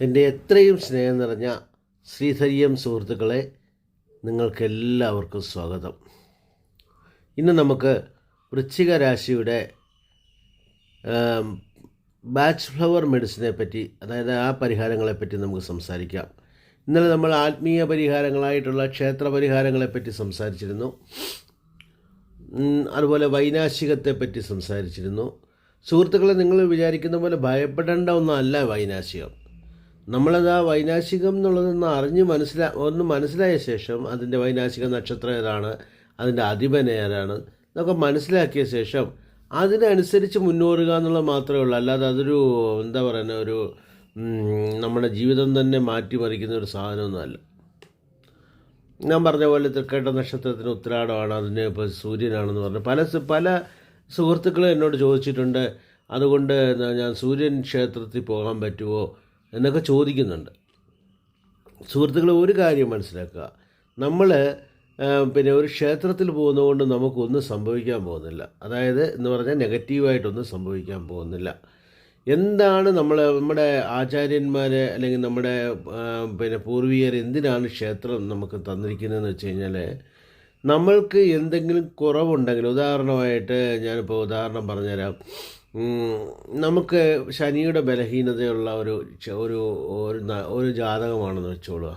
എന്റെ എത്രയും സ്നേഹം നിറഞ്ഞ ശ്രീധരിയം സുഹൃത്തുക്കളെ നിങ്ങൾക്കെല്ലാവർക്കും സ്വാഗതം. ഇന്ന് നമുക്ക് വൃശ്ചിക രാശിയുടെ ബാച്ച് ഫ്ലവർ മെഡിസിനെ പറ്റി അതായത് ആ പരിഹാരങ്ങളെ പറ്റി നമുക്ക് സംസാരിക്കാം. ഇന്നലെ നമ്മൾ ആത്മീയ പരിഹാരങ്ങളായിട്ടുള്ള ക്ഷേത്ര പരിഹാരങ്ങളെ പറ്റി സംസാരിച്ചിരുന്നു. അതുപോലെ വൈനാശികത്തെ പറ്റി സംസാരിച്ചിരുന്നു. സുഹൃത്തുക്കളെ നിങ്ങൾ വിചാരിക്കുന്ന പോലെ ഭയപ്പെടേണ്ട ഒന്നല്ല വൈനാശികം. നമ്മളത് ആ വൈനാശികം എന്നുള്ളതൊന്ന് അറിഞ്ഞ് മനസ്സിലാ ഒന്ന് മനസ്സിലായ ശേഷം അതിന്റെ വൈനാശിക നക്ഷത്രം ഏതാണ് അതിന്റെ അധിപൻ ഏതാണ് എന്നൊക്കെ മനസ്സിലാക്കിയ ശേഷം അതിനനുസരിച്ച് മുന്നോറുക എന്നുള്ളത് മാത്രമേ ഉള്ളൂ. അല്ലാതെ അതൊരു എന്താ പറയുന്ന ഒരു നമ്മുടെ ജീവിതം തന്നെ മാറ്റിമറിക്കുന്ന ഒരു സാധനമൊന്നുമല്ല ഞാൻ പറഞ്ഞ പോലെ തൃക്കേട്ട നക്ഷത്രത്തിന് ഉത്തരാടമാണ് അതിന് ഇപ്പോൾ സൂര്യനാണെന്ന് പറഞ്ഞു. പല പല സുഹൃത്തുക്കളും എന്നോട് ചോദിച്ചിട്ടുണ്ട് അതുകൊണ്ട് ഞാൻ സൂര്യൻ ക്ഷേത്രത്തിൽ പോകാൻ പറ്റുമോ എന്നൊക്കെ ചോദിക്കുന്നുണ്ട്. സുഹൃത്തുക്കൾ ഒരു കാര്യം മനസ്സിലാക്കുക. നമ്മൾ പിന്നെ ഒരു ക്ഷേത്രത്തിൽ പോകുന്നതുകൊണ്ട് നമുക്കൊന്നും സംഭവിക്കാൻ പോകുന്നില്ല. അതായത് എന്ന് പറഞ്ഞാൽ നെഗറ്റീവായിട്ടൊന്നും സംഭവിക്കാൻ പോകുന്നില്ല. എന്താണ് നമ്മൾ നമ്മുടെ ആചാര്യന്മാർ അല്ലെങ്കിൽ നമ്മുടെ പിന്നെ പൂർവികർ എന്തിനാണ് ക്ഷേത്രം നമുക്ക് തന്നിരിക്കുന്നതെന്ന് വെച്ച് കഴിഞ്ഞാൽ നമ്മൾക്ക് എന്തെങ്കിലും കുറവുണ്ടെങ്കിൽ ഉദാഹരണമായിട്ട് ഞാനിപ്പോൾ ഉദാഹരണം പറഞ്ഞുതരാം. നമുക്ക് ശനിയുടെ ബലഹീനതയുള്ള ഒരു ഒരു ഒരു ജാതകമാണെന്ന് വെച്ചോളുക.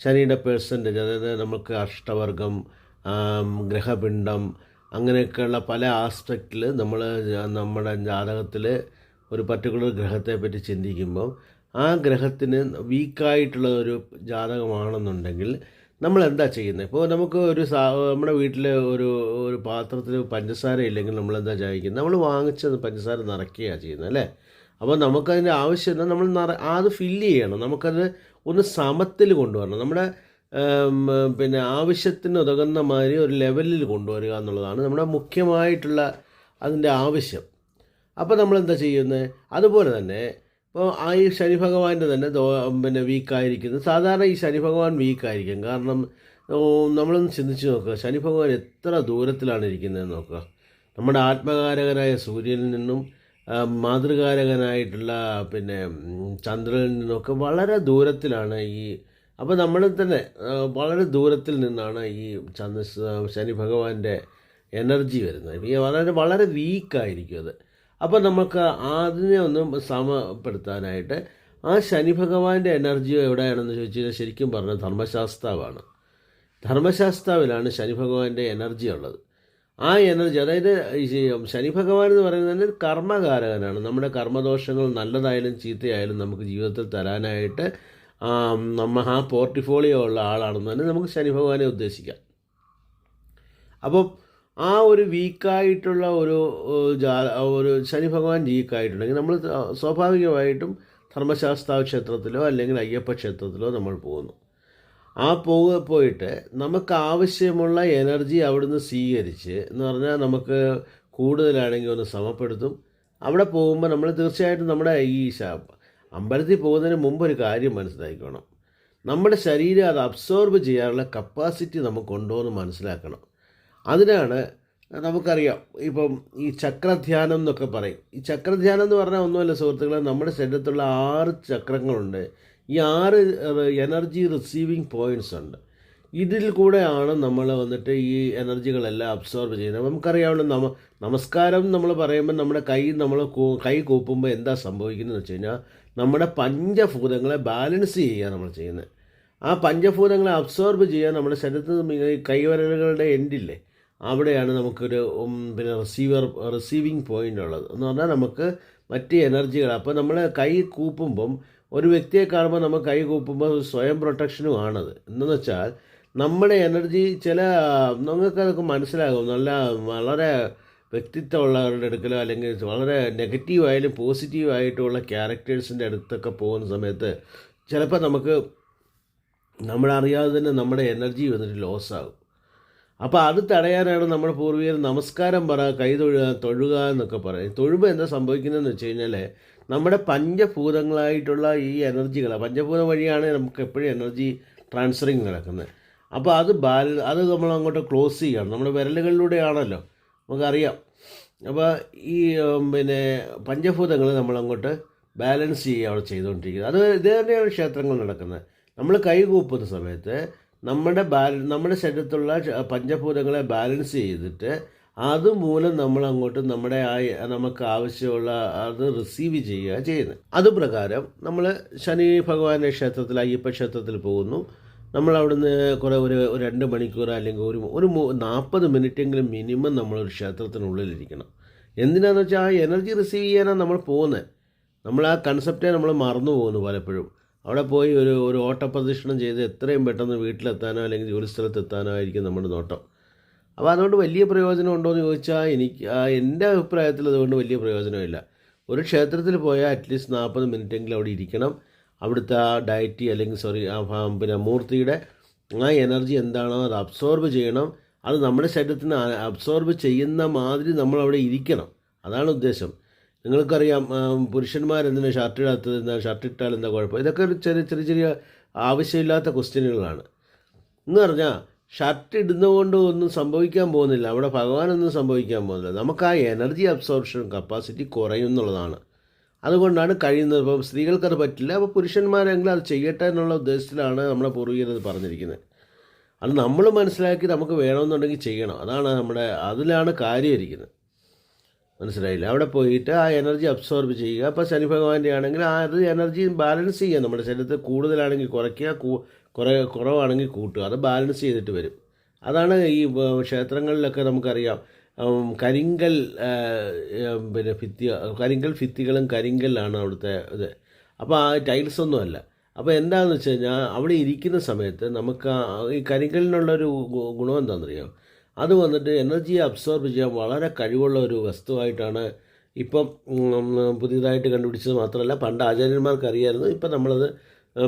ശനിയുടെ പേഴ്സന്റേജ് അതായത് നമുക്ക് അഷ്ടവർഗം ഗ്രഹപിണ്ഡം അങ്ങനെയൊക്കെയുള്ള പല ആസ്പെക്റ്റിൽ നമ്മൾ നമ്മുടെ ജാതകത്തിൽ ഒരു പർട്ടിക്കുലർ ഗ്രഹത്തെ പറ്റി ചിന്തിക്കുമ്പോൾ ആ ഗ്രഹത്തിന് വീക്കായിട്ടുള്ള ഒരു ജാതകമാണെന്നുണ്ടെങ്കിൽ നമ്മൾ എന്താ ചെയ്യുന്നത്? ഇപ്പോൾ നമുക്ക് ഒരു സാ നമ്മുടെ വീട്ടിൽ ഒരു ഒരു പാത്രത്തിൽ പഞ്ചസാര ഇല്ലെങ്കിൽ നമ്മൾ എന്താ ചെയ്യുന്നത്? നമ്മൾ വാങ്ങിച്ച പഞ്ചസാര നിറയ്ക്കുകയാണ് ചെയ്യുന്നത് അല്ലേ? അപ്പോൾ നമുക്കതിന്റെ ആവശ്യം എന്താ? നമ്മൾ നിറ അത് ഫില്ല് ചെയ്യണം. നമുക്കത് ഒന്ന് സമത്തിൽ കൊണ്ടുവരണം. നമ്മുടെ പിന്നെ ആവശ്യത്തിന് ഉതകുന്ന മാതിരി ഒരു ലെവലിൽ കൊണ്ടുവരിക എന്നുള്ളതാണ് നമ്മുടെ മുഖ്യമായിട്ടുള്ള അതിന്റെ ആവശ്യം. അപ്പോൾ നമ്മൾ എന്താ ചെയ്യുന്നത്? അതുപോലെ തന്നെ ഇപ്പോൾ ആ ഈ ശനി ഭഗവാന്റെ തന്നെ ദോ പിന്നെ വീക്കായിരിക്കുന്നത് സാധാരണ ഈ ശനി ഭഗവാൻ വീക്കായിരിക്കും കാരണം നമ്മളൊന്ന് ചിന്തിച്ച് നോക്കുക. ശനി ഭഗവാൻ എത്ര ദൂരത്തിലാണ് ഇരിക്കുന്നതെന്ന് നോക്കുക. നമ്മുടെ ആത്മകാരകനായ സൂര്യനിൽ നിന്നും മാതൃകാരകനായിട്ടുള്ള പിന്നെ ചന്ദ്രനിൽ നിന്നൊക്കെ വളരെ ദൂരത്തിലാണ് ഈ അപ്പോൾ നമ്മൾ തന്നെ വളരെ ദൂരത്തിൽ നിന്നാണ് ഈ ചന്ദ്ര ശനി ഭഗവാന്റെ എനർജി വരുന്നത്. വളരെ വളരെ വീക്കായിരിക്കും അത്. അപ്പോൾ നമുക്ക് അതിനെ ഒന്ന് സമപ്പെടുത്താനായിട്ട് ആ ശനി ഭഗവാന്റെ എനർജി എവിടെയാണെന്ന് ചോദിച്ചു കഴിഞ്ഞാൽ ശരിക്കും പറഞ്ഞാൽ ധർമ്മശാസ്ത്രാവാണ് ധർമ്മശാസ്താവിലാണ് ശനി ഭഗവാന്റെ എനർജി ഉള്ളത്. ആ എനർജി അതായത് ശനി ഭഗവാൻ എന്ന് പറയുന്നത് തന്നെ കർമ്മകാരകനാണ്. നമ്മുടെ കർമ്മദോഷങ്ങൾ നല്ലതായാലും ചീത്തയായാലും നമുക്ക് ജീവിതത്തിൽ തരാനായിട്ട് നമ്മ ആ പോർട്ടിഫോളിയോ ഉള്ള ആളാണെന്ന് തന്നെ നമുക്ക് ശനി ഭഗവാനെ ഉദ്ദേശിക്കാം. അപ്പം ആ ഒരു വീക്കായിട്ടുള്ള ഒരു ജാ- ഒരു ശനി ഭഗവാൻ വീക്കായിട്ടുണ്ടെങ്കിൽ നമ്മൾ സ്വാഭാവികമായിട്ടും ധർമ്മശാസ്ത്ര ക്ഷേത്രത്തിലോ അല്ലെങ്കിൽ അയ്യപ്പ ക്ഷേത്രത്തിലോ നമ്മൾ പോകുന്നു. ആ പോക പോയിട്ട് നമുക്ക് ആവശ്യമുള്ള എനർജി അവിടുന്ന് സ്വീകരിച്ച് എന്ന് പറഞ്ഞാൽ നമുക്ക് കൂടുതലാണെങ്കിൽ ഒന്ന് സമപ്പെടുത്തും. അവിടെ പോകുമ്പോൾ നമ്മൾ തീർച്ചയായിട്ടും നമ്മുടെ ഈ അമ്പലത്തിൽ പോകുന്നതിന് മുമ്പ് ഒരു കാര്യം മനസ്സിലാക്കണം നമ്മുടെ ശരീരം അത് അബ്സോർബ് ചെയ്യാനുള്ള കപ്പാസിറ്റി നമുക്കുണ്ടോ എന്ന് മനസ്സിലാക്കണം. അതിനാണ് നമുക്കറിയാം ഇപ്പം ഈ ചക്രധ്യാനം എന്നൊക്കെ പറയും. ഈ ചക്രധ്യാനം എന്ന് പറഞ്ഞാൽ ഒന്നുമല്ല സുഹൃത്തുക്കളെ നമ്മുടെ ശരീരത്തുള്ള ആറ് ചക്രങ്ങളുണ്ട്. ഈ ആറ് എനർജി റിസീവിങ് പോയിന്റ്സ് ഉണ്ട്. ഇതിൽ കൂടെയാണ് നമ്മൾ വന്നിട്ട് ഈ എനർജികളെല്ലാം അബ്സോർബ് ചെയ്യുന്നത്. നമുക്കറിയാവുന്ന നമ നമസ്കാരം നമ്മൾ പറയുമ്പോൾ നമ്മുടെ കൈ നമ്മൾ കൈ കൂപ്പുമ്പോൾ എന്താ സംഭവിക്കുന്നത് വെച്ച് കഴിഞ്ഞാൽ നമ്മുടെ പഞ്ചഭൂതങ്ങളെ ബാലൻസ് ചെയ്യുക നമ്മൾ ചെയ്യുന്നത്. ആ പഞ്ചഭൂതങ്ങളെ അബ്സോർബ് ചെയ്യാൻ നമ്മുടെ ശരീരത്തിൽ കൈവരലുകളുടെ എൻഡില്ലേ അവിടെയാണ് നമുക്കൊരു പിന്നെ റിസീവർ റിസീവിങ് പോയിന്റ് ഉള്ളത്. എന്ന് പറഞ്ഞാൽ നമുക്ക് മറ്റ് എനർജികൾ അപ്പോൾ നമ്മൾ കൈ കൂപ്പുമ്പം ഒരു വ്യക്തിയെ കാണുമ്പോൾ നമ്മൾ കൈ കൂപ്പുമ്പോൾ സ്വയം പ്രൊട്ടക്ഷനും ആണത്. എന്നു വെച്ചാൽ നമ്മുടെ എനർജി ചില നിങ്ങൾക്കതൊക്കെ മനസ്സിലാകും. നല്ല വളരെ വ്യക്തിത്വമുള്ളവരുടെ അടുക്കലോ അല്ലെങ്കിൽ വളരെ നെഗറ്റീവായാലും പോസിറ്റീവായിട്ടുള്ള ക്യാരക്ടേഴ്സിന്റെ അടുത്തൊക്കെ പോകുന്ന സമയത്ത് ചിലപ്പോൾ നമുക്ക് നമ്മളറിയാതെ തന്നെ നമ്മുടെ എനർജി വന്നിട്ട് ലോസ് ആകും. അപ്പോൾ അത് തടയാനാണ് നമ്മുടെ പൂർവികർ നമസ്കാരം പറ കൈ തൊഴുക തൊഴുക എന്നൊക്കെ പറയും. തൊഴുമ്പോൾ എന്താ സംഭവിക്കുന്നതെന്ന് വെച്ച് കഴിഞ്ഞാൽ നമ്മുടെ പഞ്ചഭൂതങ്ങളായിട്ടുള്ള ഈ എനർജികൾ പഞ്ചഭൂതം വഴിയാണ് നമുക്ക് എപ്പോഴും എനർജി ട്രാൻസ്ഫറിങ് നടക്കുന്നത്. അപ്പോൾ അത് ബാൽ അത് നമ്മൾ അങ്ങോട്ട് ക്ലോസ് ചെയ്യണം. നമ്മുടെ വിരലുകളിലൂടെയാണല്ലോ നമുക്കറിയാം. അപ്പോൾ ഈ പിന്നെ പഞ്ചഭൂതങ്ങൾ നമ്മളങ്ങോട്ട് ബാലൻസ് ചെയ്യുക അവിടെ ചെയ്തുകൊണ്ടിരിക്കുന്നത്. അത് ഇത് തന്നെയാണ് ക്ഷേത്രങ്ങൾ നടക്കുന്നത്. നമ്മൾ കൈകൂപ്പുന്ന സമയത്ത് നമ്മുടെ ബാല നമ്മുടെ ശരീരത്തിലുള്ള പഞ്ചഭൂതങ്ങളെ ബാലൻസ് ചെയ്തിട്ട് അതുമൂലം നമ്മൾ അങ്ങോട്ട് നമ്മുടെ ആ നമുക്ക് ആവശ്യമുള്ള അത് റിസീവ് ചെയ്യുക ചെയ്യുന്നത്. അതുപ്രകാരം നമ്മൾ ശനി ഭഗവാന്റെ ക്ഷേത്രത്തിൽ അയ്യപ്പ ക്ഷേത്രത്തിൽ പോകുന്നു. നമ്മൾ അവിടുന്ന് കുറേ ഒരു രണ്ട് മണിക്കൂർ അല്ലെങ്കിൽ ഒരു ഒരു നാൽപ്പത് മിനിറ്റെങ്കിലും മിനിമം നമ്മളൊരു ക്ഷേത്രത്തിനുള്ളിലിരിക്കണം. എന്തിനാണെന്ന് വെച്ചാൽ ആ എനർജി റിസീവ് ചെയ്യാനാണ് നമ്മൾ പോകുന്നത് നമ്മൾ ആ കൺസെപ്റ്റേ നമ്മൾ മറന്നു പോകുന്നു പലപ്പോഴും. അവിടെ പോയി ഒരു ഒരു ഓട്ടപ്രദക്ഷിണം ചെയ്ത് എത്രയും പെട്ടെന്ന് വീട്ടിലെത്താനോ അല്ലെങ്കിൽ ജോലി സ്ഥലത്ത് എത്താനോ ആയിരിക്കും നമ്മുടെ നോട്ടം. അപ്പോൾ അതുകൊണ്ട് വലിയ പ്രയോജനം ഉണ്ടോ എന്ന് ചോദിച്ചാൽ എനിക്ക് എന്റെ അഭിപ്രായത്തിൽ അതുകൊണ്ട് വലിയ പ്രയോജനമില്ല. ഒരു ക്ഷേത്രത്തിൽ പോയാൽ അറ്റ്ലീസ്റ്റ് നാൽപ്പത് മിനിറ്റെങ്കിലും അവിടെ ഇരിക്കണം. അവിടുത്തെ ആ ഡയറ്റി അല്ലെങ്കിൽ സോറി ആ പിന്നെ മൂർത്തിയുടെ ആ എനർജി എന്താണോ അത് അബ്സോർബ് ചെയ്യണം. അത് നമ്മുടെ ശരീരത്തിന് അബ്സോർബ് ചെയ്യുന്ന മാതിരി നമ്മൾ അവിടെ ഇരിക്കണം. അതാണ് ഉദ്ദേശം. നിങ്ങൾക്കറിയാം പുരുഷന്മാരെന്തിനാ ഷർട്ട് ഇടാത്തത്? എന്താ ഷർട്ട് ഇട്ടാൽ എന്താ കുഴപ്പം? ഇതൊക്കെ ഒരു ചെറിയ ചെറിയ ചെറിയ ആവശ്യമില്ലാത്ത ക്വസ്റ്റ്യനുകളാണ് എന്ന് പറഞ്ഞാൽ ഷർട്ട് ഇടുന്നതുകൊണ്ട് ഒന്നും സംഭവിക്കാൻ പോകുന്നില്ല. അവിടെ ഭഗവാനൊന്നും സംഭവിക്കാൻ പോകുന്നില്ല. നമുക്ക് ആ എനർജി അബ്സോർപ്ഷൻ കപ്പാസിറ്റി കുറയും എന്നുള്ളതാണ്. അതുകൊണ്ടാണ് കഴിയുന്നത്. ഇപ്പോൾ സ്ത്രീകൾക്കത് പറ്റില്ല. അപ്പോൾ പുരുഷന്മാരെങ്കിലും അത് ചെയ്യട്ടെ എന്നുള്ള ഉദ്ദേശത്തിലാണ് നമ്മുടെ പൂർവികരത് പറഞ്ഞിരിക്കുന്നത്. അത് നമ്മൾ മനസ്സിലാക്കി നമുക്ക് വേണമെന്നുണ്ടെങ്കിൽ ചെയ്യണം. അതാണ് നമ്മുടെ അതിലാണ് കാര്യം ഇരിക്കുന്നത് മനസ്സിലായില്ല. അവിടെ പോയിട്ട് ആ എനർജി അബ്സോർബ് ചെയ്യുക. അപ്പോൾ ശനി ഭഗവാന്റെ ആണെങ്കിൽ ആ അത് എനർജി ബാലൻസ് ചെയ്യുക. നമ്മുടെ ശരീരത്തിൽ കൂടുതലാണെങ്കിൽ കുറയ്ക്കുക കുറേ കുറവാണെങ്കിൽ കൂട്ടുക. അത് ബാലൻസ് ചെയ്തിട്ട് വരും. അതാണ് ഈ ക്ഷേത്രങ്ങളിലൊക്കെ നമുക്കറിയാം. കരിങ്കൽ പിന്നെ ഭിത്തി കരിങ്കൽ ഭിത്തികളും കരിങ്കല്ലാണ് അവിടുത്തെ ഇത്. അപ്പോൾ ആ ടൈൽസ് ഒന്നും അല്ല. അപ്പോൾ എന്താണെന്ന് വെച്ച് കഴിഞ്ഞാൽ അവിടെ ഇരിക്കുന്ന സമയത്ത് നമുക്ക് ഈ കരിങ്കലിനുള്ളൊരു ഗുണം എന്താണെന്നറിയാം അത് വന്നിട്ട് എനർജിയെ അബ്സോർബ് ചെയ്യാൻ വളരെ കഴിവുള്ള ഒരു വസ്തുവായിട്ടാണ് ഇപ്പം പുതിയതായിട്ട് കണ്ടുപിടിച്ചത് മാത്രമല്ല പണ്ട് ആചാര്യന്മാർക്ക് അറിയായിരുന്നു ഇപ്പം നമ്മളത്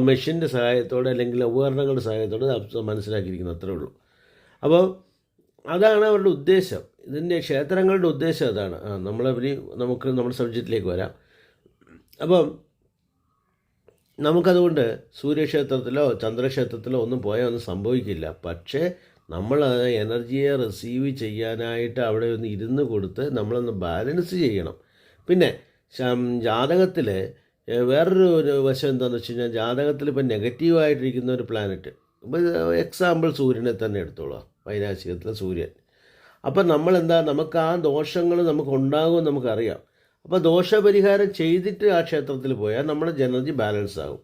മെഷീന്റെ സഹായത്തോടെ അല്ലെങ്കിൽ ഉപകരണങ്ങളുടെ സഹായത്തോടെ മനസ്സിലാക്കിയിരിക്കുന്നു അത്രേ ഉള്ളൂ. അപ്പോൾ അതാണ് അവരുടെ ഉദ്ദേശം. ഇതിന്റെ ക്ഷേത്രങ്ങളുടെ ഉദ്ദേശം അതാണ്. ആ ഇനി നമുക്ക് നമ്മുടെ സബ്ജക്റ്റിലേക്ക് വരാം. അപ്പം നമുക്കതുകൊണ്ട് സൂര്യക്ഷേത്രത്തിലോ ചന്ദ്രക്ഷേത്രത്തിലോ ഒന്നും പോയാൽ ഒന്നും സംഭവിക്കില്ല. പക്ഷേ നമ്മൾ എനർജിയെ റിസീവ് ചെയ്യാനായിട്ട് അവിടെ ഒന്ന് ഇരുന്ന് കൊടുത്ത് നമ്മളൊന്ന് ബാലൻസ് ചെയ്യണം. പിന്നെ ജാതകത്തിൽ വേറൊരു ഒരു വശം എന്താണെന്ന് വെച്ച് കഴിഞ്ഞാൽ ജാതകത്തിൽ ഇപ്പം നെഗറ്റീവായിട്ടിരിക്കുന്ന ഒരു പ്ലാനറ്റ് ഇപ്പോൾ എക്സാമ്പിൾ സൂര്യനെ തന്നെ എടുത്തോളാം. വൈനാശികത്തിലെ സൂര്യൻ. അപ്പം നമ്മളെന്താ നമുക്ക് ആ ദോഷങ്ങൾ നമുക്ക് ഉണ്ടാകുമെന്ന് നമുക്കറിയാം. അപ്പോൾ ദോഷപരിഹാരം ചെയ്തിട്ട് ആ ക്ഷേത്രത്തിൽ പോയാൽ നമ്മുടെ എനർജി ബാലൻസ് ആകും.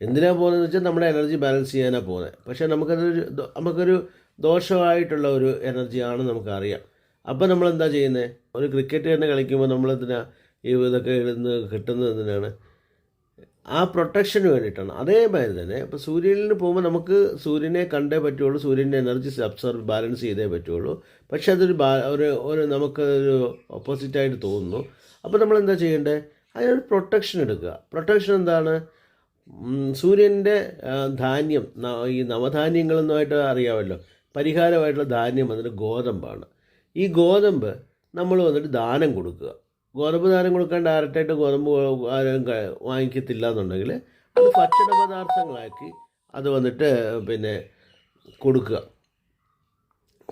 എന്തിനാ പോകുന്നതെന്ന് വെച്ചാൽ നമ്മുടെ എനർജി ബാലൻസ് ചെയ്യാനാണ് പോകുന്നത്. പക്ഷേ നമുക്കതൊരു നമുക്കൊരു ദോഷമായിട്ടുള്ള ഒരു എനർജിയാണ് നമുക്കറിയാം. അപ്പോൾ നമ്മൾ എന്താ ചെയ്യുന്നത് ഒരു ക്രിക്കറ്റ് തന്നെ കളിക്കുമ്പോൾ നമ്മളെന്തിനാ ഈ ഇതൊക്കെ ഇടുന്ന കിട്ടുന്നത് എന്തിനാണ്? ആ പ്രൊട്ടക്ഷന് വേണ്ടിയിട്ടാണ്. അതേമാതിരി തന്നെ ഇപ്പോൾ സൂര്യനിൽ പോകുമ്പോൾ നമുക്ക് സൂര്യനെ കണ്ടേ പറ്റുള്ളൂ സൂര്യന്റെ എനർജി അബ്സർവ് ബാലൻസ് ചെയ്തേ പറ്റുള്ളൂ. പക്ഷേ അതൊരു ബാ ഒരു ഒരു നമുക്കൊരു ഓപ്പോസിറ്റായിട്ട് തോന്നുന്നു. അപ്പോൾ നമ്മൾ എന്താ ചെയ്യേണ്ടത് അതിനൊരു പ്രൊട്ടക്ഷൻ എടുക്കുക. പ്രൊട്ടക്ഷൻ എന്താണ്? സൂര്യന്റെ ധാന്യം ഈ നവധാന്യങ്ങളെന്നുമായിട്ട് അറിയാമല്ലോ. പരിഹാരമായിട്ടുള്ള ധാന്യം വന്നിട്ട് ഗോതമ്പാണ്. ഈ ഗോതമ്പ് നമ്മൾ വന്നിട്ട് ദാനം കൊടുക്കുക. ഗോതമ്പ് ദാനം കൊടുക്കാൻ ഡയറക്റ്റായിട്ട് ഗോതമ്പ് ആരും വാങ്ങിക്കത്തില്ല എന്നുണ്ടെങ്കിൽ അത് ഭക്ഷണ പദാർത്ഥങ്ങളാക്കി അത് വന്നിട്ട് പിന്നെ കൊടുക്കുക.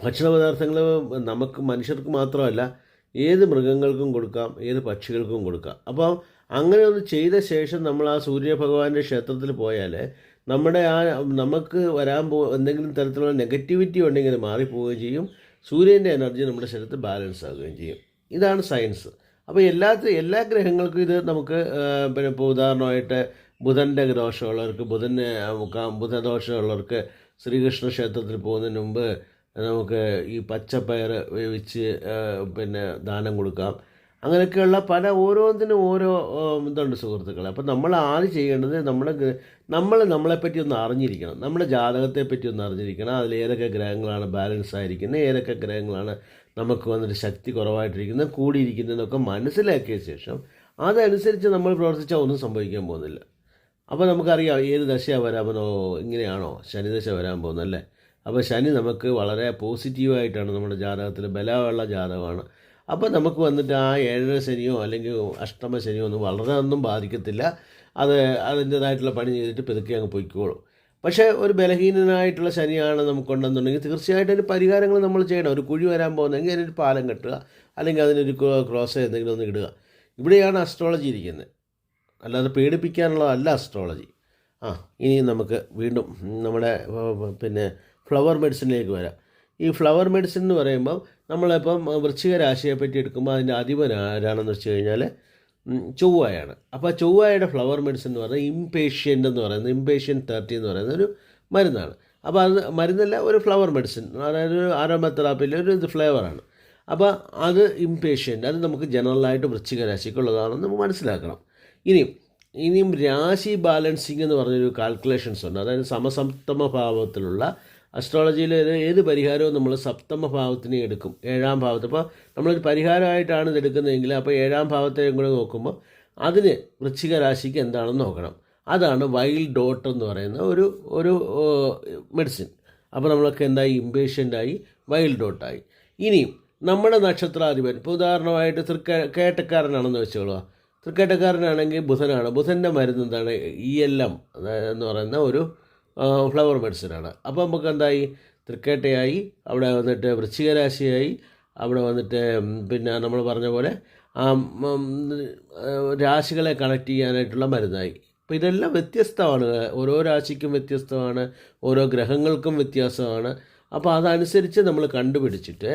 ഭക്ഷണ പദാർത്ഥങ്ങൾ നമുക്ക് മനുഷ്യർക്ക് മാത്രമല്ല ഏത് മൃഗങ്ങൾക്കും കൊടുക്കാം ഏത് പക്ഷികൾക്കും കൊടുക്കാം. അപ്പോൾ അങ്ങനെ ഒന്ന് ചെയ്ത ശേഷം നമ്മൾ ആ സൂര്യഭഗവാന്റെ ക്ഷേത്രത്തിൽ പോയാൽ നമ്മുടെ ആ നമുക്ക് വരാൻ പോ എന്തെങ്കിലും തരത്തിലുള്ള നെഗറ്റിവിറ്റി ഉണ്ടെങ്കിൽ അത് മാറിപ്പോവുകയും ചെയ്യും. സൂര്യന്റെ എനർജി നമ്മുടെ ശരീരത്തിൽ ബാലൻസ് ആകുകയും ചെയ്യും. ഇതാണ് സയൻസ് അപ്പോൾ എല്ലാത്ത എല്ലാ ഗ്രഹങ്ങൾക്കും ഇത് നമുക്ക് പിന്നെ ഇപ്പോൾ ഉദാഹരണമായിട്ട് ബുധന്റെ ദോഷമുള്ളവർക്ക് ബുധന് ബുധദോഷമുള്ളവർക്ക് ശ്രീകൃഷ്ണ ക്ഷേത്രത്തിൽ പോകുന്നതിന് മുമ്പ് നമുക്ക് ഈ പച്ചപ്പയർ വേവിച്ച് പിന്നെ ദാനം കൊടുക്കാം. അങ്ങനെയൊക്കെയുള്ള പല ഓരോന്നിനും ഓരോ ഇതുണ്ട് സുഹൃത്തുക്കളെ. അപ്പം നമ്മൾ ആദ്യം ചെയ്യേണ്ടത് നമ്മുടെ നമ്മൾ നമ്മളെപ്പറ്റി ഒന്ന് അറിഞ്ഞിരിക്കണം. നമ്മുടെ ജാതകത്തെ പറ്റി ഒന്ന് അറിഞ്ഞിരിക്കണം. അതിൽ ഏതൊക്കെ ഗ്രഹങ്ങളാണ് ബാലൻസ് ആയിരിക്കുന്നത് ഏതൊക്കെ ഗ്രഹങ്ങളാണ് നമുക്ക് വന്നിട്ട് ശക്തി കുറവായിട്ടിരിക്കുന്നത് കൂടിയിരിക്കുന്നതെന്നൊക്കെ മനസ്സിലാക്കിയ ശേഷം അതനുസരിച്ച് നമ്മൾ പ്രവർത്തിച്ചാൽ ഒന്നും സംഭവിക്കാൻ പോകുന്നില്ല. അപ്പോൾ നമുക്കറിയാം ഏത് ദശയാണ് വരാൻ പോകുന്നോ ഇങ്ങനെയാണോ? ശനിദശ വരാൻ പോകുന്നല്ലേ അപ്പോൾ ശനി നമുക്ക് വളരെ പോസിറ്റീവായിട്ടാണ് നമ്മുടെ ജാതകത്തിൽ ബലമുള്ള ജാതകമാണ്. അപ്പോൾ നമുക്ക് വന്നിട്ട് ആ ഏഴര ശനിയോ അല്ലെങ്കിൽ അഷ്ടമ ശനിയോ ഒന്നും വളരെ ഒന്നും ബാധിക്കത്തില്ല. അത് അതിന്റേതായിട്ടുള്ള പണി ചെയ്തിട്ട് പെതുക്കി അങ്ങ് പൊയ്ക്കോളും. പക്ഷേ ഒരു ബലഹീനനായിട്ടുള്ള ശനിയാണ് നമുക്കുണ്ടെന്നുണ്ടെങ്കിൽ തീർച്ചയായിട്ടും അതിന് പരിഹാരങ്ങൾ നമ്മൾ ചെയ്യണം. ഒരു കുഴി വരാൻ പോകുന്നെങ്കിൽ അതിനൊരു പാലം കെട്ടുക അല്ലെങ്കിൽ അതിനൊരു ക്രോ- ക്രോസ് എന്തെങ്കിലും ഒന്ന് ഇടുക. ഇവിടെയാണ് അസ്ട്രോളജി ഇരിക്കുന്നത്. അല്ലാതെ പേടിപ്പിക്കാനുള്ളതല്ല അസ്ട്രോളജി ആ ഇനി നമുക്ക് വീണ്ടും നമ്മുടെ പിന്നെ ഫ്ലവർ മെഡിസിനിലേക്ക് വരാം. ഈ ഫ്ലവർ മെഡിസിൻ എന്ന് പറയുമ്പോൾ നമ്മളിപ്പം വൃശ്ചിക രാശിയെ പറ്റി എടുക്കുമ്പോൾ അതിന്റെ അധിപൻ ആരാണെന്ന് വെച്ച് കഴിഞ്ഞാൽ ചൊവ്വായാണ്. അപ്പോൾ ചൊവ്വയുടെ ഫ്ലവർ മെഡിസിൻ എന്ന് പറയുന്നത് ഇംപേഷ്യന്റ് എന്ന് പറയുന്നത് ഇംപേഷ്യൻ തേർട്ടി എന്ന് പറയുന്ന ഒരു മരുന്നാണ്. അപ്പോൾ അത് മരുന്നല്ല ഒരു ഫ്ലവർ മെഡിസിൻ അതായത് ഒരു ആരോമതെറാപ്പിയിലെ ഒരു ഇത് ഫ്ലേവറാണ് അപ്പോൾ അത് ഇംപേഷ്യന്റ് അത് നമുക്ക് ജനറലായിട്ട് വൃശ്ചിക രാശിക്കുള്ളതാണെന്ന് നമുക്ക് മനസ്സിലാക്കണം. ഇനിയും ഇനിയും രാശി ബാലൻസിങ് എന്ന് പറഞ്ഞൊരു കാൽക്കുലേഷൻസ് ഉണ്ട്. അതായത് സമസപ്തമ ഭാവത്തിലുള്ള അസ്ട്രോളജിയിൽ ഏത് പരിഹാരവും നമ്മൾ സപ്തമ ഭാവത്തിന് എടുക്കും. ഏഴാം ഭാവത്ത്. അപ്പോൾ നമ്മളൊരു പരിഹാരമായിട്ടാണ് ഇത് എടുക്കുന്നതെങ്കിൽ അപ്പോൾ ഏഴാം ഭാവത്തെയും കൂടെ നോക്കുമ്പോൾ അതിന് വൃശ്ചിക രാശിക്ക് എന്താണെന്ന് നോക്കണം. അതാണ് വൈൽഡ് ഡോട്ട് എന്ന് പറയുന്ന ഒരു ഒരു മെഡിസിൻ അപ്പോൾ നമ്മളൊക്കെ എന്തായി? ഇമ്പേഷ്യന്റായി വൈൽഡ് ഡോട്ടായി ഇനിയും നമ്മുടെ നക്ഷത്രാധിപൻ ഇപ്പോൾ ഉദാഹരണമായിട്ട് തൃക്ക കേട്ടക്കാരനാണെന്ന് വെച്ചോളുക തൃക്കേട്ടക്കാരനാണെങ്കിൽ ബുധനാണ്. ബുധന്റെ മരുന്ന് എന്താണ്? ഇ എൽ എം എന്ന് പറയുന്ന ഒരു ഫ്ലവർ മെഡിസിനാണ് അപ്പോൾ നമുക്ക് എന്തായി? തൃക്കേട്ടയായി അവിടെ വന്നിട്ട് വൃശ്ചികരാശിയായി അവിടെ വന്നിട്ട് പിന്നെ നമ്മൾ പറഞ്ഞ പോലെ ആ രാശികളെ കണക്ട് ചെയ്യാനായിട്ടുള്ള മരുന്നായി. അപ്പോൾ ഇതെല്ലാം വ്യത്യസ്തമാണ്. ഓരോ രാശിക്കും വ്യത്യസ്തമാണ് ഓരോ ഗ്രഹങ്ങൾക്കും വ്യത്യാസമാണ്. അപ്പോൾ അതനുസരിച്ച് നമ്മൾ കണ്ടുപിടിച്ചിട്ട്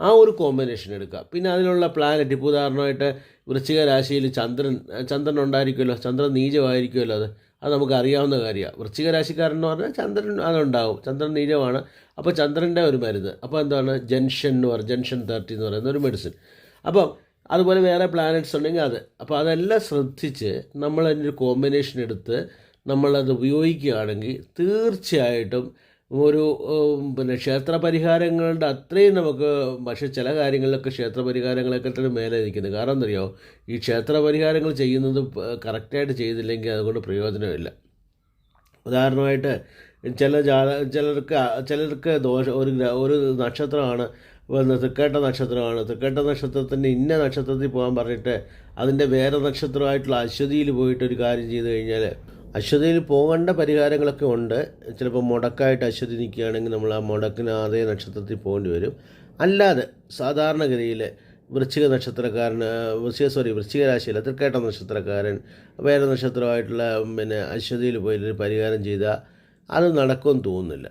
ആ ഒരു കോമ്പിനേഷൻ എടുക്കുക. പിന്നെ അതിനുള്ള പ്ലാനറ്റ് ഇപ്പോൾ ഉദാഹരണമായിട്ട് വൃശ്ചിക രാശിയിൽ ചന്ദ്രൻ ചന്ദ്രൻ ഉണ്ടായിരിക്കുമല്ലോ ചന്ദ്രൻ നീചമായിരിക്കുമല്ലോ അത്. അത് നമുക്ക് അറിയാവുന്ന കാര്യമാണ്. വൃശ്ചിക രാശിക്കാരൻ എന്ന് പറഞ്ഞാൽ ചന്ദ്രൻ അതുണ്ടാവും. ചന്ദ്രൻ നീരവാണ്. അപ്പോൾ ചന്ദ്രന്റെ ഒരു മരുന്ന്. അപ്പോൾ എന്താണ്? ജെൻഷൻ എന്ന് പറയും. ജെൻഷൻ തേർട്ടി എന്ന് പറയുന്ന ഒരു മെഡിസിൻ. അപ്പം അതുപോലെ വേറെ പ്ലാനറ്റ്സ് ഉണ്ടെങ്കിൽ അത്. അപ്പോൾ അതെല്ലാം ശ്രദ്ധിച്ച് നമ്മൾ അതിന്റെ കോമ്പിനേഷൻ എടുത്ത് നമ്മളത് ഉപയോഗിക്കുകയാണെങ്കിൽ തീർച്ചയായിട്ടും ഒരു പിന്നെ ക്ഷേത്ര പരിഹാരങ്ങളുടെ അത്രയും നമുക്ക് പക്ഷേ ചില കാര്യങ്ങളിലൊക്കെ ക്ഷേത്ര പരിഹാരങ്ങളൊക്കെ തന്നെ മേലെ നിൽക്കുന്നത് കാരണം എന്തറിയോ? ഈ ക്ഷേത്ര പരിഹാരങ്ങൾ ചെയ്യുന്നത് കറക്റ്റായിട്ട് ചെയ്തില്ലെങ്കിൽ അതുകൊണ്ട് പ്രയോജനമില്ല. ഉദാഹരണമായിട്ട് ചില ജാത ചിലർക്ക് ചിലർക്ക് ദോഷ ഒരു ഒരു നക്ഷത്രമാണ് തൃക്കേട്ട നക്ഷത്രമാണ്. തൃക്കേട്ട നക്ഷത്രത്തിന്റെ ഇന്ന നക്ഷത്രത്തിൽ പോകാൻ പറഞ്ഞിട്ട് അതിന്റെ വേറെ നക്ഷത്രമായിട്ടുള്ള അശ്വതിയിൽ പോയിട്ട് ഒരു കാര്യം ചെയ്തു കഴിഞ്ഞാൽ അശ്വതിയിൽ പോകേണ്ട പരിഹാരങ്ങളൊക്കെ ഉണ്ട്. ചിലപ്പോൾ മുടക്കായിട്ട് അശ്വതി നിൽക്കുകയാണെങ്കിൽ നമ്മൾ ആ മുടക്കിന് അതേ നക്ഷത്രത്തിൽ പോകേണ്ടി വരും. അല്ലാതെ സാധാരണഗതിയിൽ വൃശ്ചിക നക്ഷത്രക്കാരന് വൃശ്ചിക സോറി വൃശ്ചിക രാശിയിൽ തൃക്കേട്ട നക്ഷത്രക്കാരൻ വേറെ നക്ഷത്രമായിട്ടുള്ള പിന്നെ അശ്വതിയിൽ പോയിട്ട് പരിഹാരം ചെയ്താൽ അത് നടക്കുമെന്ന് തോന്നുന്നില്ല.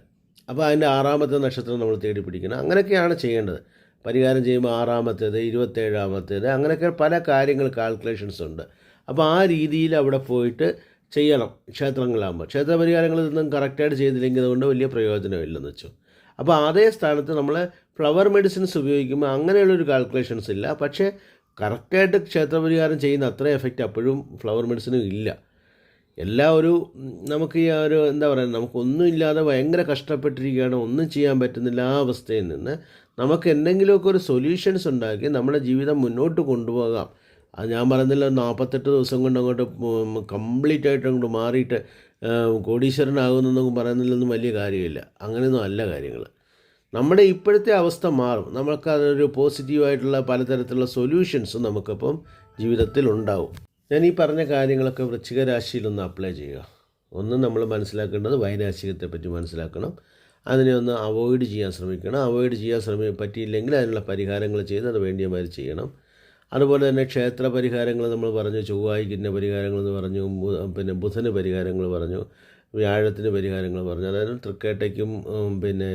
അപ്പോൾ അതിന്റെ ആറാമത്തെ നക്ഷത്രം നമ്മൾ തേടി പിടിക്കണം. അങ്ങനെയൊക്കെയാണ് ചെയ്യേണ്ടത്. പരിഹാരം ചെയ്യുമ്പോൾ ആറാമത്തേത് ഇരുപത്തേഴാമത്തേത് അങ്ങനെയൊക്കെ പല കാര്യങ്ങൾ കാൽക്കുലേഷൻസ് ഉണ്ട്. അപ്പോൾ ആ രീതിയിൽ അവിടെ പോയിട്ട് ചെയ്യണം ക്ഷേത്രങ്ങളാകുമ്പോൾ. ക്ഷേത്ര പരിഹാരങ്ങളിൽ നിന്നും കറക്റ്റായിട്ട് ചെയ്തില്ലെങ്കിൽ അതുകൊണ്ട് വലിയ പ്രയോജനമില്ലെന്ന് വെച്ചു. അപ്പോൾ അതേ സ്ഥാനത്ത് നമ്മൾ ഫ്ലവർ മെഡിസിൻസ് ഉപയോഗിക്കുമ്പോൾ അങ്ങനെയുള്ളൊരു കാൽക്കുലേഷൻസ് ഇല്ല. പക്ഷേ കറക്റ്റായിട്ട് ക്ഷേത്രപരിഹാരം ചെയ്യുന്ന അത്ര എഫക്റ്റ് അപ്പോഴും ഫ്ലവർ മെഡിസിനും ഇല്ല. എല്ലാ ഒരു നമുക്ക് ഈ ഒരു എന്താ പറയുക നമുക്കൊന്നും ഇല്ലാതെ ഭയങ്കര കഷ്ടപ്പെട്ടിരിക്കുകയാണ്. ഒന്നും ചെയ്യാൻ പറ്റുന്നില്ല ആ അവസ്ഥയിൽ നിന്ന്. നമുക്ക് എന്തെങ്കിലുമൊക്കെ ഒരു സൊല്യൂഷൻസ് ഉണ്ടാക്കി നമ്മുടെ ജീവിതം മുന്നോട്ട് കൊണ്ടുപോകാം. അത് ഞാൻ പറയുന്നില്ല നാൽപ്പത്തെട്ട് ദിവസം കൊണ്ട് അങ്ങോട്ട് കംപ്ലീറ്റ് ആയിട്ട് അങ്ങോട്ട് മാറിയിട്ട് കോടീശ്വരനാകുന്നൊന്നും പറയുന്നില്ലൊന്നും വലിയ കാര്യമില്ല. അങ്ങനെയൊന്നും അല്ല കാര്യങ്ങൾ. നമ്മുടെ ഇപ്പോഴത്തെ അവസ്ഥ മാറും. നമുക്ക് അതൊരു പോസിറ്റീവായിട്ടുള്ള പലതരത്തിലുള്ള സൊല്യൂഷൻസ് നമുക്കിപ്പം ജീവിതത്തിൽ ഉണ്ടാവും. ഞാൻ ഈ പറഞ്ഞ കാര്യങ്ങളൊക്കെ വൃശ്ചിക രാശിയിലൊന്ന് അപ്ലൈ ചെയ്യുക. ഒന്ന് നമ്മൾ മനസ്സിലാക്കേണ്ടത് വൈരാശികത്തെ പറ്റി മനസ്സിലാക്കണം. അതിനെ ഒന്ന് അവോയ്ഡ് ചെയ്യാൻ ശ്രമിക്കണം. അവോയ്ഡ് ചെയ്യാൻ ശ്രമി പറ്റിയില്ലെങ്കിൽ അതിനുള്ള പരിഹാരങ്ങൾ ചെയ്ത് അത് വേണ്ടിയമാർ ചെയ്യണം. അതുപോലെ തന്നെ ക്ഷേത്ര പരിഹാരങ്ങൾ നമ്മൾ പറഞ്ഞു ചൊവ്വായിക്കിന്റെ പരിഹാരങ്ങൾ എന്ന് പറഞ്ഞു പിന്നെ ബുധന് പരിഹാരങ്ങൾ പറഞ്ഞു വ്യാഴത്തിന് പരിഹാരങ്ങൾ പറഞ്ഞു. അതായത് തൃക്കേട്ടയ്ക്കും പിന്നെ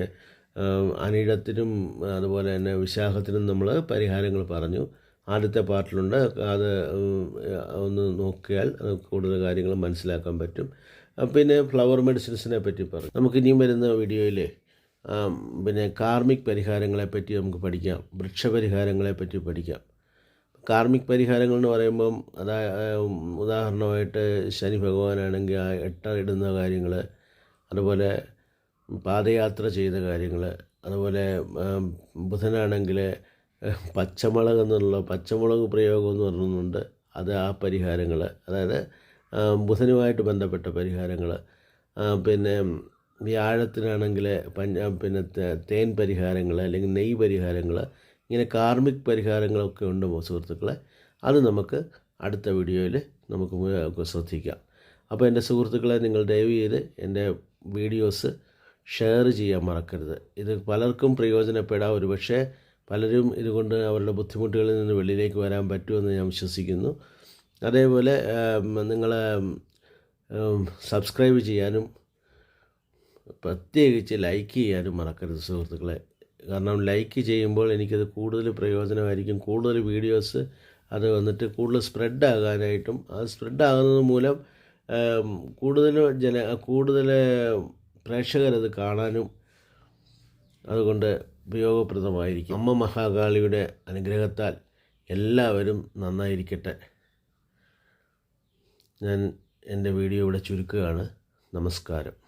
അനിഴത്തിനും അതുപോലെ തന്നെ വിശാഖത്തിനും നമ്മൾ പരിഹാരങ്ങൾ പറഞ്ഞു. ആദ്യത്തെ പാർട്ടിലുണ്ട് അത് ഒന്ന് നോക്കിയാൽ കൂടുതൽ കാര്യങ്ങൾ മനസ്സിലാക്കാൻ പറ്റും. പിന്നെ ഫ്ലവർ മെഡിസിൻസിനെ പറ്റി പറഞ്ഞു. നമുക്ക് ഇനിയും വരുന്ന വീഡിയോയിൽ പിന്നെ കാർമിക് പരിഹാരങ്ങളെ പറ്റി നമുക്ക് പഠിക്കാം. വൃക്ഷപരിഹാരങ്ങളെ പറ്റി പഠിക്കാം. കാർമിക് പരിഹാരങ്ങൾ എന്ന് പറയുമ്പം അതായത് ഉദാഹരണമായിട്ട് ശനി ഭഗവാനാണെങ്കിൽ ആ എട്ട ഇടുന്ന കാര്യങ്ങൾ അതുപോലെ പാദയാത്ര ചെയ്ത കാര്യങ്ങൾ അതുപോലെ ബുധനാണെങ്കിൽ പച്ചമുളക് എന്നുള്ള പച്ചമുളക് പ്രയോഗം എന്ന് പറയുന്നുണ്ട് അത് ആ പരിഹാരങ്ങൾ അതായത് ബുധനുമായിട്ട് ബന്ധപ്പെട്ട പരിഹാരങ്ങൾ പിന്നെ വ്യാഴത്തിനാണെങ്കിൽ പഞ്ച പിന്നെ തേൻ പരിഹാരങ്ങൾ അല്ലെങ്കിൽ നെയ് പരിഹാരങ്ങൾ ഇങ്ങനെ കാർമിക് പരിഹാരങ്ങളൊക്കെ ഉണ്ട് സുഹൃത്തുക്കളെ. അത് നമുക്ക് അടുത്ത വീഡിയോയിൽ നമുക്ക് ശ്രദ്ധിക്കാം. അപ്പോൾ എന്റെ സുഹൃത്തുക്കളെ നിങ്ങൾ ദയവ് ചെയ്ത് എന്റെ വീഡിയോസ് ഷെയർ ചെയ്യാൻ മറക്കരുത്. ഇത് പലർക്കും പ്രയോജനപ്പെടാം. ഒരുപക്ഷെ പലരും ഇതുകൊണ്ട് അവരുടെ ബുദ്ധിമുട്ടുകളിൽ നിന്ന് വെളിയിലേക്ക് വരാൻ പറ്റുമെന്ന് ഞാൻ വിശ്വസിക്കുന്നു. അതേപോലെ നിങ്ങൾ സബ്സ്ക്രൈബ് ചെയ്യാനും പ്രത്യേകിച്ച് ലൈക്ക് ചെയ്യാനും മറക്കരുത് സുഹൃത്തുക്കളെ. കാരണം ലൈക്ക് ചെയ്യുമ്പോൾ എനിക്കത് കൂടുതൽ പ്രയോജനമായിരിക്കും. കൂടുതൽ വീഡിയോസ് അത് വന്നിട്ട് കൂടുതൽ സ്പ്രെഡ് ആകാനായിട്ടും അത് സ്പ്രെഡ് ആകുന്നത് മൂലം കൂടുതൽ ജന കൂടുതൽ പ്രേക്ഷകരത് കാണാനും അതുകൊണ്ട് ഉപയോഗപ്രദമായിരിക്കും. അമ്മ മഹാകാളിയുടെ അനുഗ്രഹത്താൽ എല്ലാവരും നന്നായിരിക്കട്ടെ. ഞാൻ എന്റെ വീഡിയോ ഇവിടെ ചുരുക്കുകയാണ്. നമസ്കാരം.